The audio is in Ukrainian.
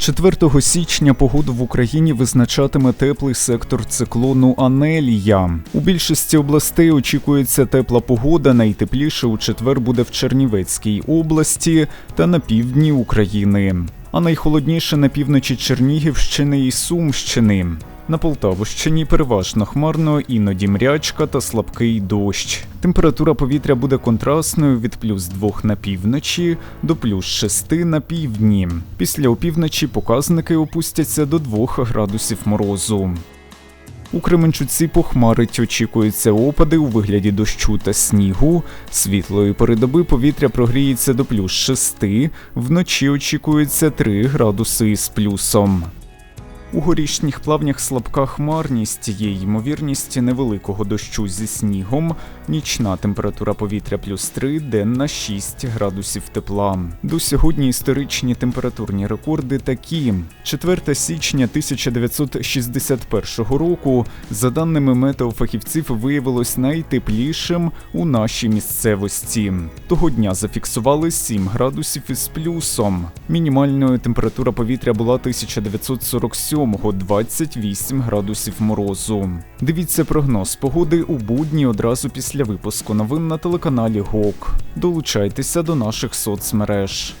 4 січня погоду в Україні визначатиме теплий сектор циклону Анелія. У більшості областей очікується тепла погода. Найтепліше у четвер буде в Чернівецькій області та на півдні України. А найхолодніше на півночі Чернігівщини і Сумщини. На Полтавщині переважно хмарно, іноді мрячка та слабкий дощ. Температура повітря буде контрастною від плюс 2 на півночі до плюс 6 на півдні. Після опівночі показники опустяться до 2 градусів морозу. У Кременчуці похмарить очікуються опади у вигляді дощу та снігу. Світлої передоби повітря прогріється до плюс 6, вночі очікується 3 градуси з плюсом. У горішніх плавнях слабка хмарність, є ймовірність невеликого дощу зі снігом, нічна температура повітря плюс 3, денна 6 градусів тепла. До сьогодні історичні температурні рекорди такі: 4 січня 1961 року, за даними метеофахівців, виявилось найтеплішим у нашій місцевості. Того дня зафіксували 7 градусів із плюсом. Мінімальною температура повітря була 1947 7-го 28 градусів морозу. Дивіться прогноз погоди у будні одразу після випуску новин на телеканалі ГОК. Долучайтеся до наших соцмереж.